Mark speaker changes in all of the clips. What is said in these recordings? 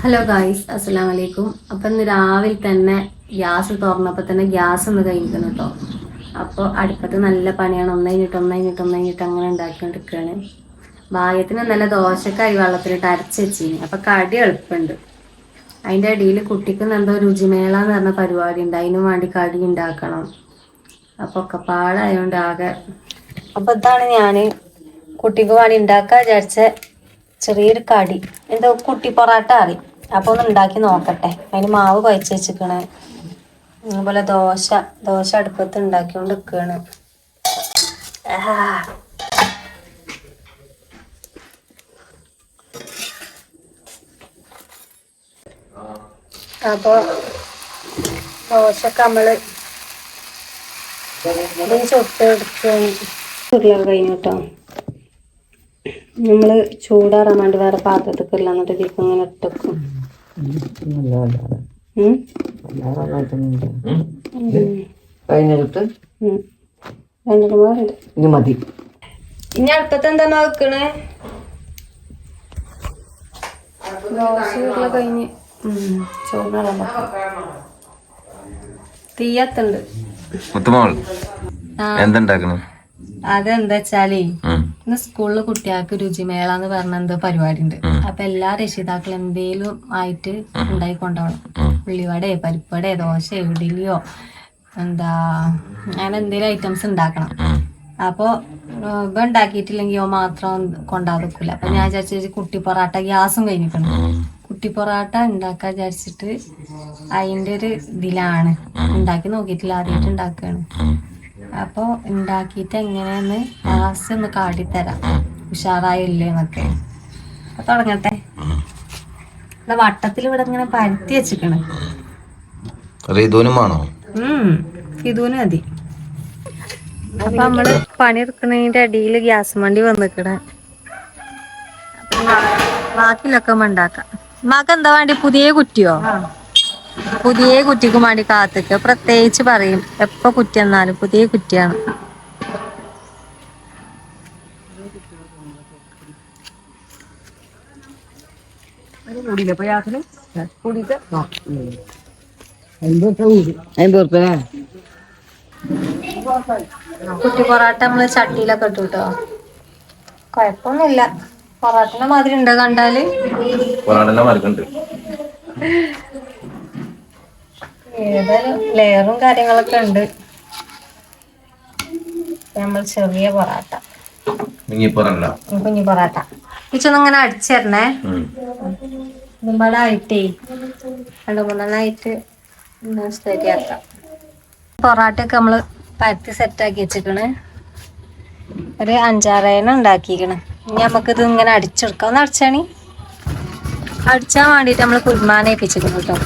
Speaker 1: Hello guys അസ്സലാം വലൈക്കും അപ്പം ഇന്ന് രാവിലെ തന്നെ ഗ്യാസ് തുറന്നപ്പോൾ തന്നെ ഗ്യാസ് ഒന്ന് കഴിഞ്ഞിരിക്കുന്നു കേട്ടോ അപ്പോൾ അടുപ്പത്ത് നല്ല പണിയാണ്. ഒന്നൈഞ്ഞിട്ട് ഒന്നൈഞ്ഞിട്ട് കഴിഞ്ഞിട്ട് അങ്ങനെ ഉണ്ടാക്കിക്കൊണ്ടിരിക്കുകയാണ്. ഭാഗ്യത്തിന് നല്ല ദോശക്കായി വെള്ളത്തിലിട്ട് അരച്ച് വെച്ചിന്. അപ്പം കടി എളുപ്പമുണ്ട്. അതിന്റെ ഇടയിൽ കുട്ടിക്ക് എന്തോ രുചിമേള എന്ന് പറഞ്ഞ പരിപാടി ഉണ്ട്. അതിനു വേണ്ടി കടി ഉണ്ടാക്കണം. അപ്പോൾ ഒക്കെ പാടായതുകൊണ്ട് ആകെ അപ്പോൾ ഇതാണ് ഞാൻ കുട്ടിക്ക് വേണ്ടി ഉണ്ടാക്കാൻ വിചാരിച്ച ചെറിയൊരു കടി. എന്തോ കുട്ടി പൊറാട്ട അറിയും അപ്പോൾ ഒന്ന് ഉണ്ടാക്കി നോക്കട്ടെ. അതിന് മാവ് കുഴച്ച് വെച്ചിക്കണ് അതുപോലെ ദോശ ദോശ അടുപ്പത്ത് ഉണ്ടാക്കിക്കൊണ്ട് നിൽക്കുകയാണ് അപ്പോൾ ദോശക്ക് നമ്മൾ ഇതിന് ചുട്ടെടുത്ത് കഴിഞ്ഞു കേട്ടോ. നമ്മൾ ചൂടാറാൻ വേണ്ടി വേറെ പാത്രത്തിൽ ഇല്ല എന്നിട്ട് ഇതിലേക്ക് ഇങ്ങനെ ഇട്ടക്കും.
Speaker 2: ഇനി മതി.
Speaker 1: ഇനി അടുപ്പത്ത് എന്താ നോക്കണേ ദോശ കഴിഞ്ഞ് തീയത്തുണ്ട്.
Speaker 3: മുത്തുമോൾ
Speaker 1: അതെന്താ വെച്ചാലേ. ഇന്ന് സ്കൂളിൽ കുട്ടികൾക്ക് രുചിമേള എന്ന് പറഞ്ഞ എന്തോ പരിപാടി ഉണ്ട് അപ്പൊ എല്ലാ രക്ഷിതാക്കളും എന്തേലും ആയിട്ട് ഉണ്ടായി കൊണ്ടോണം.
Speaker 3: ഉം.
Speaker 1: പരിപ്പടെ ദോശ ഇഡിലിയോ എന്താ അങ്ങനെ എന്തേലും ഐറ്റംസ് ഉണ്ടാക്കണം.
Speaker 3: അപ്പോൾ
Speaker 1: അപ്പൊ ഇവ ഉണ്ടാക്കിയിട്ടില്ലെങ്കിൽ ഓ മാത്രം കൊണ്ടാതൊക്കില്ല അപ്പൊ ഞാൻ വിചാരിച്ചു കുട്ടി പൊറാട്ട ഗ്യാസും കഴിഞ്ഞിട്ടുണ്ട്. കുട്ടി പൊറാട്ട ഉണ്ടാക്കാൻ വിചാരിച്ചിട്ട് അതിന്റെ ഒരു ഇതിലാണ്. ഉണ്ടാക്കി നോക്കിയിട്ടില്ല. ആദ്യമായിട്ട് ഉണ്ടാക്കുകയാണ് അപ്പൊ ഉണ്ടാക്കിയിട്ട് എങ്ങനെയാന്ന് ലാസ്റ്റ് ഒന്ന് കാട്ടിത്തരാം. ഉഷാറായില്ലേ എന്നൊക്കെ. അപ്പൊ തുടങ്ങട്ടെ. ഇവിടെ വട്ടത്തിൽ ഇവിടെ ഇങ്ങനെ പരത്തി വെച്ചിക്കണ് ഇതൂനും മതി. അപ്പൊ നമ്മൾ പണിയെടുക്കണതിന്റെ അടിയിൽ ഗ്യാസ് വണ്ടി വന്നിക്കണ. ബാക്കിലൊക്കെ ഉണ്ടാക്കാം. മാക്ക് എന്താ വേണ്ടി? പുതിയ കുറ്റിയോ? പുതിയ കുറ്റിക്ക് വേണ്ടി കാത്തിക്ക് പ്രത്യേകിച്ച് പറയും എപ്പോ കുറ്റി എന്നാലും പുതിയ കുറ്റിയാണ് കുറ്റി പൊറാട്ട നമ്മൾ ചട്ടിയിലൊക്കെ ഇട്ടു കേട്ടോ കൊഴപ്പൊന്നുമില്ല പൊറാട്ടിന്റെ മാതിരി ഉണ്ടോ
Speaker 3: കണ്ടാൽ?
Speaker 1: ഏതായാലും ലെയറും കാര്യങ്ങളൊക്കെ ഉണ്ട്. നമ്മൾ ചെറിയ പൊറാട്ട.
Speaker 3: കുഞ്ഞി പൊറണ്ട.
Speaker 1: കുഞ്ഞു പൊറാട്ട. ഇച്ചൊന്നിങ്ങനെ അടിച്ചേരണേ ഒരുപാടായിട്ടേ രണ്ട് മൂന്നെണ്ണായിട്ട് ശരിയാക്കാം പൊറാട്ടയൊക്കെ നമ്മൾ പരത്തി സെറ്റാക്കി വെച്ചിക്കണ് ഒരു അഞ്ചാറേന ഉണ്ടാക്കിക്കണ് ഇനി നമുക്കിത് ഇങ്ങനെ അടിച്ചെടുക്കാം. ഒന്ന് അടിച്ചാണി? അടിച്ചാൻ വേണ്ടിയിട്ട് നമ്മൾ കുരുമാന ഏൽപ്പിച്ചിരിക്കുന്നു കേട്ടോ.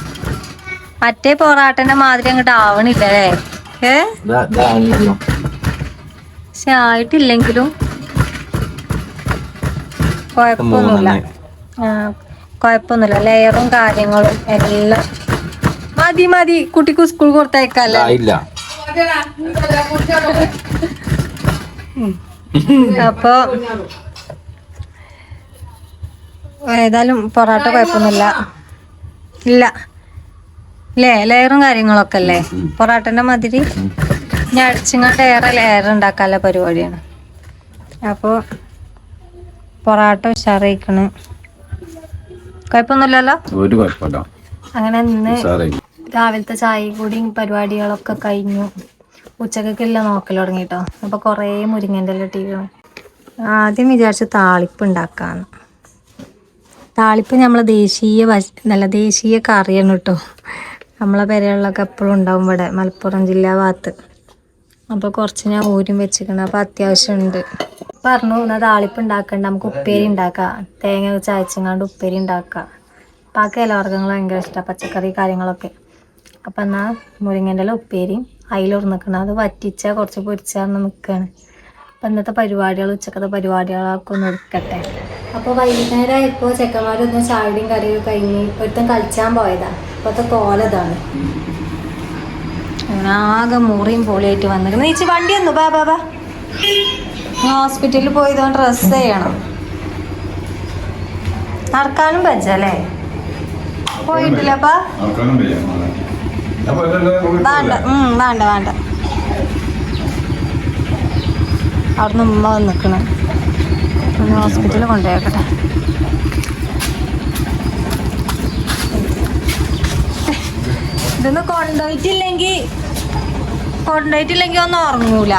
Speaker 1: മറ്റേ പൊറാട്ടന്റെ മാതിരി അങ്ങോട്ട് ആവണില്ലല്ലേ ഏ? പക്ഷെ ആയിട്ടില്ലെങ്കിലും കുഴപ്പമൊന്നുമില്ല. ആ കുഴപ്പമൊന്നുമില്ല. ലെയറും കാര്യങ്ങളും എല്ലാം മതി മതി. കുട്ടിക്ക് സ്കൂൾ കൊടുത്തയക്കല്ലേ അപ്പൊ ഏതായാലും പൊറോട്ട കുഴപ്പമൊന്നുമില്ല. ഇല്ല. അല്ലേ ലെയറും കാര്യങ്ങളൊക്കെ അല്ലേ പൊറോട്ടന്റെ മതിരി? ഞാൻ അടിച്ചിങ്ങോട്ട് ഏറെ ലെയർ ഉണ്ടാക്കാനുള്ള പരിപാടിയാണ്. അപ്പോൾ പൊറാട്ട ഉഷാറായിക്കണ്. കുഴപ്പമൊന്നുമില്ലല്ലോ?
Speaker 3: ഒരു കുഴപ്പമില്ല.
Speaker 1: അങ്ങനെ ഇന്ന് രാവിലത്തെ ചായ കൂടിയും പരിപാടികളൊക്കെ കഴിഞ്ഞു. ഉച്ചക്കൊക്കെല്ല നോക്കൽ തുടങ്ങിട്ടോ. അപ്പൊ കുറേ മുരിങ്ങന്റെ എല്ലാം ഇട്ടിരിക്കണം. ആദ്യം വിചാരിച്ചു താളിപ്പ് ഉണ്ടാക്കാന്ന്. താളിപ്പ് നമ്മളെ ദേശീയ നല്ല ദേശീയ കറിയാണ് കേട്ടോ. നമ്മളെ പെരകളിലൊക്കെ എപ്പോഴും ഉണ്ടാവും ഇവിടെ. മലപ്പുറം ജില്ല ഭാഗത്ത്. അപ്പോൾ കുറച്ച് ഞാൻ ഊരും വെച്ചിരിക്കണം. അപ്പോൾ അത്യാവശ്യമുണ്ട്. പറഞ്ഞു എന്നാൽ താളിപ്പ് ഉണ്ടാക്കണ്ട. നമുക്ക് ഉപ്പേരി ഉണ്ടാക്കാം. തേങ്ങ ചായച്ചങ്ങാണ്ട് ഉപ്പേരി ഉണ്ടാക്കാം. അപ്പം ആ കിലവർഗങ്ങൾ ഭയങ്കര ഇഷ്ടമാണ് പച്ചക്കറി കാര്യങ്ങളൊക്കെ. അപ്പം എന്നാൽ മുരിങ്ങന്റെ ഇല ഉപ്പേരിയും അതിലുറന്നിക്കണം അത് വറ്റിച്ച കുറച്ച് പൊരിച്ചാന്ന് നിൽക്കുകയാണ് അപ്പം ഇന്നത്തെ പരിപാടികൾ ഉച്ചക്കത്തെ പരിപാടികളൊക്കെ ഒന്ന് എടുക്കട്ടെ. അപ്പോൾ വൈകുന്നേരം ഇപ്പോൾ ചെക്കന്മാരൊന്ന് ചായയുടെയും കറിയും കഴിഞ്ഞ് ഒരുത്തം കളിച്ചാൻ പോയതാ. ഇപ്പോഴത്തെ കോലതാണ്. അങ്ങനെ ആകെ മുറിയും പൊളിയായിട്ട് വന്നിരുന്നു ചേച്ചി വണ്ടി ഒന്നു ബാ ബാ ബാ. ഹോസ്പിറ്റലിൽ പോയതുകൊണ്ട് ഡ്രസ്സ് ചെയ്യണം. നടക്കാനും പറ്റല്ലേ വേണ്ട വേണ്ട വേണ്ട. അവിടുന്ന് ഉമ്മ ഒന്ന് ഹോസ്പിറ്റലിൽ കൊണ്ടുപോയേക്കട്ടെ. ഇതൊന്ന് കൊണ്ടുപോയിട്ടില്ലെങ്കിൽ കൊണ്ടുപോയിട്ടില്ലെങ്കിൽ ഒന്നും ഉറങ്ങൂല.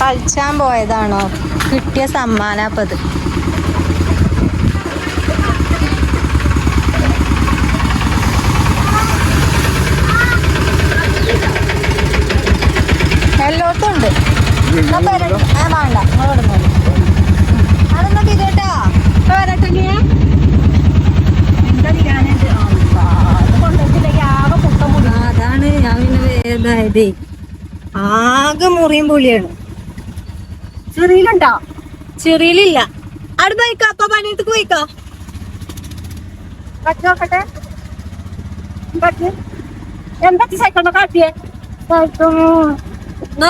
Speaker 1: കളിച്ചാൻ പോയതാണോ? കിട്ടിയ സമ്മാനപ്പത് എല്ലായിടത്തും ഉണ്ട്. വേണ്ട. നിങ്ങൾ പിരിയട്ടാ. ഇപ്പൊ നീ? ആ, അതാണ് ഞാൻ പിന്നെ വേദായതേ ആകെ മുറിയും പുളിയാണ്. ചെറിയിലുണ്ടോ? ചെറിയിലില്ല. അവിടെ പോയിക്കോ അപ്പൊ പണിയത്ത് പോയിക്കോ. നോക്കട്ടെ എന്താ സൈക്കിളിനെ കാട്ടിയേ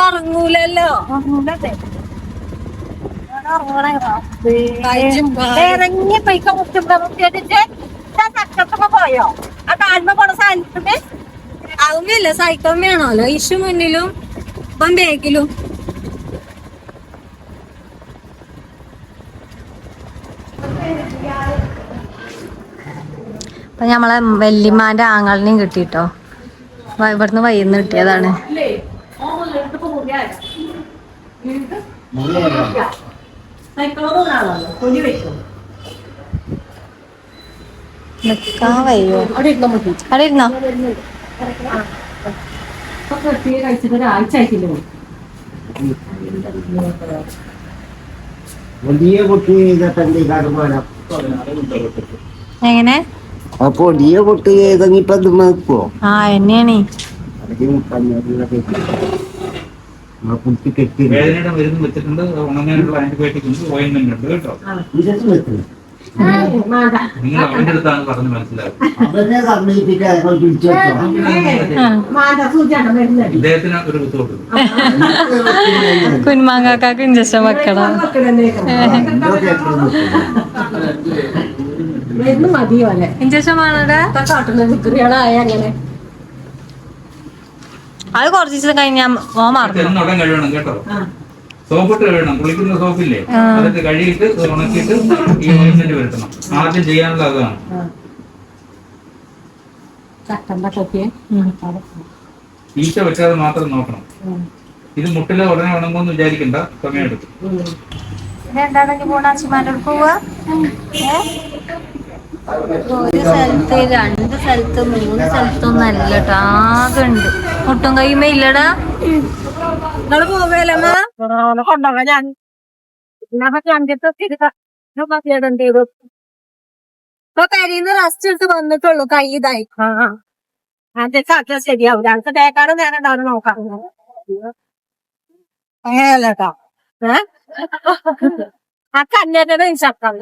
Speaker 1: ഇറങ്ങൂലല്ലോ ഇറങ്ങി പൈക്ക പോയോ? ആ കാൽമ പോണ സാധനത്തിന് അതൊന്നുമില്ല സൈക്കോമ്മയാണല്ലോ. ഇഷു മുന്നിലും ഇപ്പം ബാക്കിലും. അപ്പൊ നമ്മളെ വല്യമ്മാന്റെ ആങ്ങളിനെയും കിട്ടിട്ടോ? ഇവിടുന്ന് വൈകുന്ന കിട്ടിയതാണ്. വയ്യോ? അവിടെ ഇരുന്നോ?
Speaker 2: വലിയ കടുമാനം
Speaker 1: എങ്ങനെ?
Speaker 2: ആ പൊടിയ കുട്ടി ഇത് നോക്കുവോ
Speaker 1: ആ എന്നെയാണ്.
Speaker 2: കെട്ടി
Speaker 4: വേദനയുടെ മരുന്ന് വെച്ചിട്ടുണ്ട്. ഉണങ്ങാനുള്ള ആന്റിബയോട്ടിക് ഉണ്ട് ഓയിൻമെന്റ് ഉണ്ട് കേട്ടോ.
Speaker 2: അവരെ സമ്മതിപ്പിക്കാൻ
Speaker 4: ഇദ്ദേഹത്തിന് ഒരു ബുദ്ധിമുട്ട്
Speaker 1: ഇഞ്ചക്ഷൻ വെക്കണം. ഇഞ്ചക്ഷൻ വേണടാ? അത് കുറച്ച് ദിവസം കഴിഞ്ഞാ ഓ മറന്നു.
Speaker 4: കേട്ടോ. സോപ്പിട്ട് കഴുകണം കുളിക്കുന്ന സോപ്പില്ലേ? അതൊക്കെ കഴുകിയിട്ട് ഉണക്കിയിട്ട് ഈ ഓയിൻമെന്റ് വരുത്തണം. ആദ്യം ചെയ്യാനുള്ള അതാണ്. ഈച്ച വെക്കാതെ മാത്രം നോക്കണം. ഇത് മുട്ടിലെ ഉടനെ ഉണങ്ങുമെന്ന് വിചാരിക്കണ്ട. സമയമെടുക്കും
Speaker 1: എടുക്കും. മൂന്നാച്ചിമാരുടെ പോവാ? ഒരു സ്ഥലത്ത് രണ്ട് സ്ഥലത്ത് മൂന്ന് സ്ഥലത്തൊന്നും അല്ല കേട്ടോ ആകെ ഉണ്ട് മുട്ടും കൈമേ ഇല്ലടാ നിങ്ങൾ പോവേലമ്മ ഇപ്പൊ കരിന്ന് റെസ്റ്റ് എടുത്ത് വന്നിട്ടുള്ളൂ കൈ ഇതായി.
Speaker 5: ശരിയാവും ഞങ്ങൾക്ക് തേക്കാട് നേരം ഉണ്ടാവും നോക്കാം. അങ്ങനെയല്ലോ ഏ? ആ കന്യാറ്റയുടെ ശബ്ദം.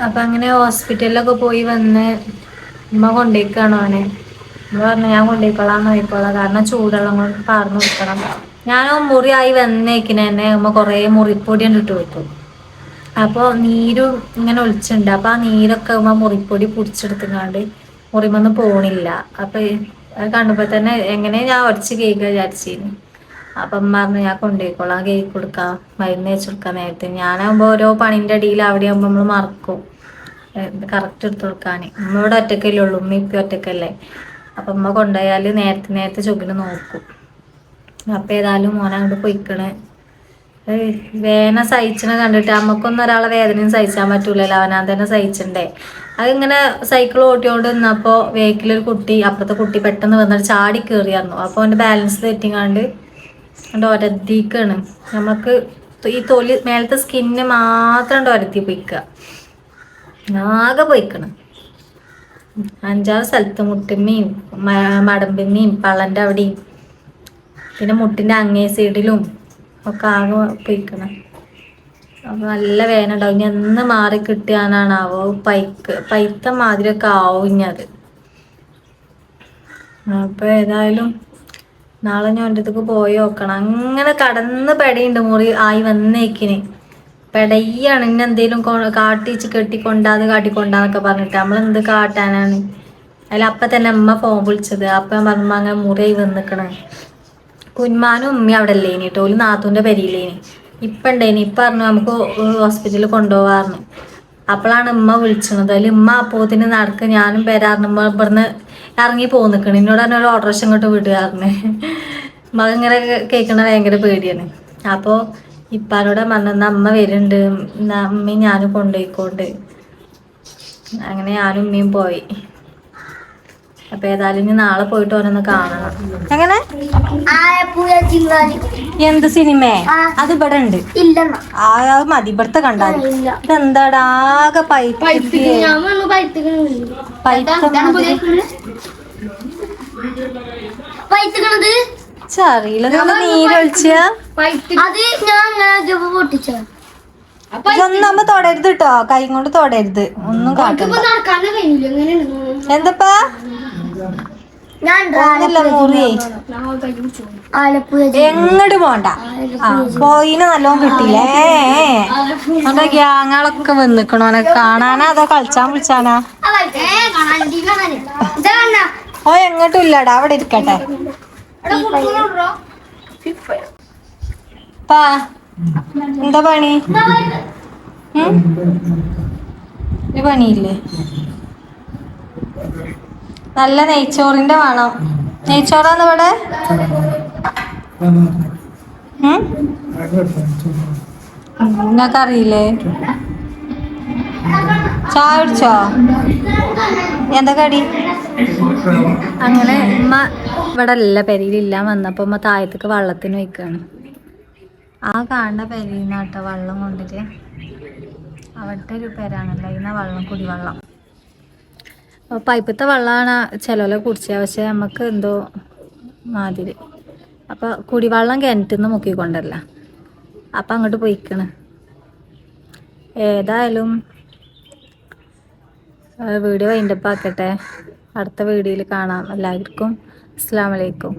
Speaker 1: അപ്പൊ അങ്ങനെ ഹോസ്പിറ്റലിലൊക്കെ പോയി വന്ന് ഉമ്മ കൊണ്ടേക്കാണോ അവനെ. ഉമ്മ പറഞ്ഞു ഞാൻ കൊണ്ടേക്കോളാന്ന് നോക്കിക്കോളാം കാരണം ചൂടുവെള്ളം കൊണ്ട് പാർന്നു വെക്കണം ഞാൻ മുറിയായി ആയി തന്നെ ഉമ്മ കുറേ മുറിപ്പൊടി കണ്ടിട്ട് വെക്കും അപ്പോൾ നീരും ഇങ്ങനെ ഒളിച്ചുണ്ട് അപ്പൊ ആ നീരൊക്കെ ഉമ്മ മുറിപ്പൊടി പിടിച്ചെടുത്തുങ്ങാണ്ട് മുറിമൊന്നും പോണില്ല. അപ്പൊ അത് കണ്ടപ്പോ തന്നെ എങ്ങനെ ഞാൻ ഒടിച്ച് കേക്ക് വിചാരിച്ചിരുന്നു അപ്പം പറഞ്ഞു ഞാൻ കൊണ്ടുപോയിക്കോളാം കേക്ക് കൊടുക്കാം മരുന്ന് വെച്ച് കൊടുക്കാൻ നേരത്തെ. ഞാനാകുമ്പോൾ ഓരോ പണിന്റെ അടിയിൽ അവിടെ ആകുമ്പോൾ നമ്മൾ മറക്കും. കറക്റ്റ് എടുത്ത് കൊടുക്കാൻ ഉമ്മ ഇവിടെ ഒറ്റക്കല്ലേ ഉള്ളൂ ഉമ്മ ഇപ്പം ഒറ്റക്കല്ലേ. അപ്പം അമ്മ കൊണ്ടുപോയാൽ നേരത്തെ നേരത്തെ ചുക്കിന് നോക്കും. അപ്പം ഏതായാലും മോനെ അങ്ങോട്ട് പൊയ്ക്കണേ. വേന സഹിച്ചണ കണ്ടിട്ട് അമ്മക്കൊന്നും ഒരാളെ വേദനയും സഹിച്ചാൻ പറ്റൂലല്ലോ അവനാൻ തന്നെ സഹിച്ചണ്ടേ. അതിങ്ങനെ സൈക്കിൾ ഓട്ടിയോണ്ട് നിന്നപ്പോൾ വേക്കിലൊരു കുട്ടി അപ്പുറത്തെ കുട്ടി പെട്ടെന്ന് വന്നിട്ട് ചാടി കയറിയായിരുന്നു അപ്പോൾ അവന്റെ ബാലൻസ് തെറ്റിങ്ങാണ്ട് ഉണ്ട് ഒരത്തിക്കാണ് നമുക്ക് ഈ തൊലി മേലത്തെ സ്കിന്ന് മാത്രം ഒരത്തി പൊയ്ക്കുക ആകെ പൊയ്ക്കണം. അഞ്ചാറ് സ്ഥലത്ത് മുട്ടിമ്മയും മടമ്പിമ്മയും പള്ളന്റെ അവിടെയും പിന്നെ മുട്ടിന്റെ അങ്ങേ സൈഡിലും ഒക്കെ ആകെ പൊയ്ക്കണം. അപ്പം നല്ല വേദന ഉണ്ടാവും. ഇനി എന്ന് മാറി കിട്ടിയാനാണാവോ പൈക്ക് പൈത്ത മാതിരിയൊക്കെ ആവും ഇനി അത്. അപ്പോൾ ഏതായാലും നാളെ ഞാൻ എന്റെ അടുത്തേക്ക് പോയി നോക്കണം. അങ്ങനെ കടന്ന് പെടയുണ്ട് മുറി ആയി വന്നേക്കിന്. പെടയാണ്. ഇന്നെ എന്തേലും കാട്ടിച്ച് കെട്ടിക്കൊണ്ടാന്ന് കാട്ടിക്കൊണ്ടാന്നൊക്കെ പറഞ്ഞിട്ട്. നമ്മളെന്ത് കാട്ടാനാണ്? അതിൽ അപ്പം തന്നെ അമ്മ ഫോൺ വിളിച്ചത്. അപ്പം ഞാൻ പറഞ്ഞു അങ്ങനെ മുറിയായി വന്നിക്കണേ. കുന്മാനും ഉമ്മയും അവിടെ അല്ലേനി കേട്ടോ ഒരു നാത്തൂന്റെ പെരിയില്ലേനി. ഇപ്പം ഉണ്ടേനി ഇപ്പം പറഞ്ഞു നമുക്ക് ഹോസ്പിറ്റലിൽ കൊണ്ടുപോകാറുണ്ട് അപ്പോഴാണ് ഉമ്മ വിളിച്ചത്. അതിൽ ഉമ്മ അപ്പോത്തിന് നടക്ക്. ഞാനും പേരാറിനുമ്പോൾ ഇവിടുന്ന് ഇറങ്ങി പോന്നിക്കണ് എന്നോട് തന്നെ ഒരു ഓട്ടോറിക്ഷ ഇങ്ങോട്ട് വിടുകയായിരുന്നു മകൻ ഇങ്ങനെ കേൾക്കണ ഭയങ്കര പേടിയാണ്. അപ്പോൾ ഇപ്പാനോട് പറഞ്ഞ അമ്മ വരുന്നുണ്ട്. അമ്മയും ഞാനും കൊണ്ടുപോയിക്കോണ്ട്. അങ്ങനെ ഞാനും ഉമ്മയും പോയി. അപ്പൊ ഏതായാലും ഇനി നാളെ പോയിട്ട് ഓരോന്ന് കാണണം. എങ്ങനെ? എന്ത് സിനിമ? അത് ഇവിടെ ഉണ്ട്. ആ മതി. ഇവിടുത്തെ കണ്ടാൽ ഇതെന്താടാകെ പൈപ്പ്
Speaker 6: പൈപ്പ്
Speaker 1: ചറിയില്ല. നീരൊഴിച്ച
Speaker 6: അത് ഞാൻ
Speaker 1: തൊടരുത് കേട്ടോ കൈ കൊണ്ട് തൊടരുത്. ഒന്നും
Speaker 6: കാട്ടില്ല
Speaker 1: എന്തപ്പാ? എങ്ങോട്ട് പോണ്ട? ആ പോയിന് നല്ലോണം കിട്ടിയില്ലേ? അവിടെ ഗ്യാങ്ങളൊക്കെ വന്നിക്കണോ? അവനെ കാണാനാ? അതോ കളിച്ചാൻ വിളിച്ചാനാ? ഓ എങ്ങോട്ടും ഇല്ലടാ. അവിടെ ഇരിക്കട്ടെ. പാ എന്താ പണി? ഒരു പണിയില്ലേ? നല്ല നെയ്ച്ചോറിന്റെ വേണം. നെയ്ച്ചോറാന്ന് ഇവിടെ? നിങ്ങൾക്ക് അറിയില്ലേ? ചായ കുടിച്ചോ? എന്താ കടി അങ്ങനെ ഉമ്മ ഇവിടെ അല്ല പെരയിലില്ല. വന്നപ്പോൾ ഉമ്മ താഴത്തേക്ക് വള്ളത്തിന് വയ്ക്കുകയാണ് ആ കാണുന്ന പെരയിൽ നിന്നാട്ടോ വെള്ളം കൊണ്ടിട്ട്. അവിടുത്തെ ഒരു പെരാണല്ലോ ഇന്ന വെള്ളം കുടിവെള്ളം. അപ്പോൾ പൈപ്പത്തെ വെള്ളമാണ് ചിലവിലെ കുടിച്ചത് പക്ഷെ നമുക്ക് എന്തോ മാതിരി. അപ്പോൾ കുടിവെള്ളം കിണറ്റിൽ നിന്ന് മുക്കിക്കൊണ്ടല്ല. അപ്പം അങ്ങോട്ട് പോയിക്കണ്. ഏതായാലും വീഡിയോ വൈൻഡപ്പ് ആക്കട്ടെ. അടുത്ത വീഡിയോയിൽ കാണാം. എല്ലാവർക്കും അസ്സാം വലൈക്കും